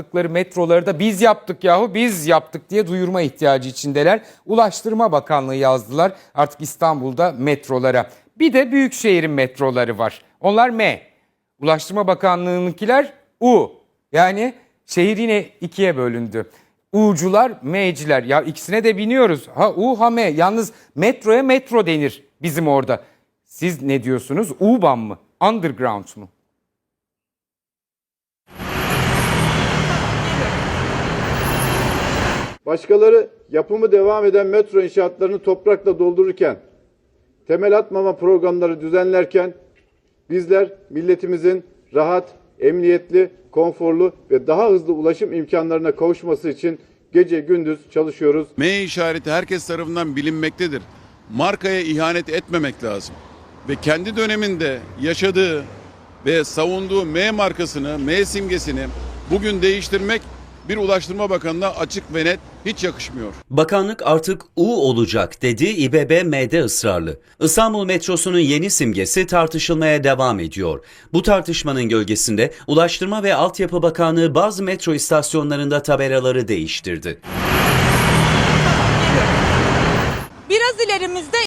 yaptıkları metroları da biz yaptık yahu biz yaptık diye duyurma ihtiyacı içindeler. Ulaştırma Bakanlığı yazdılar artık İstanbul'da metrolara. Bir de Büyükşehir'in metroları var. Onlar M. Ulaştırma Bakanlığı'nınkiler U. Yani şehir yine ikiye bölündü. U'cular, M'ciler. Ya ikisine de biniyoruz. Ha U ha M. Yalnız metroya metro denir bizim orada. Siz ne diyorsunuz? U-Bahn mı? Underground mu? Başkaları yapımı devam eden metro inşaatlarını toprakla doldururken, temel atmama programları düzenlerken bizler milletimizin rahat, emniyetli, konforlu ve daha hızlı ulaşım imkanlarına kavuşması için gece gündüz çalışıyoruz. M işareti herkes tarafından bilinmektedir. Markaya ihanet etmemek lazım. Ve kendi döneminde yaşadığı ve savunduğu M markasını, M simgesini bugün değiştirmek bir Ulaştırma Bakanı'na açık ve net hiç yakışmıyor. Bakanlık artık U olacak dedi İBBM'de ısrarlı. İstanbul metrosunun yeni simgesi tartışılmaya devam ediyor. Bu tartışmanın gölgesinde Ulaştırma ve Altyapı Bakanlığı bazı metro istasyonlarında tabelaları değiştirdi. Biraz ilerimizde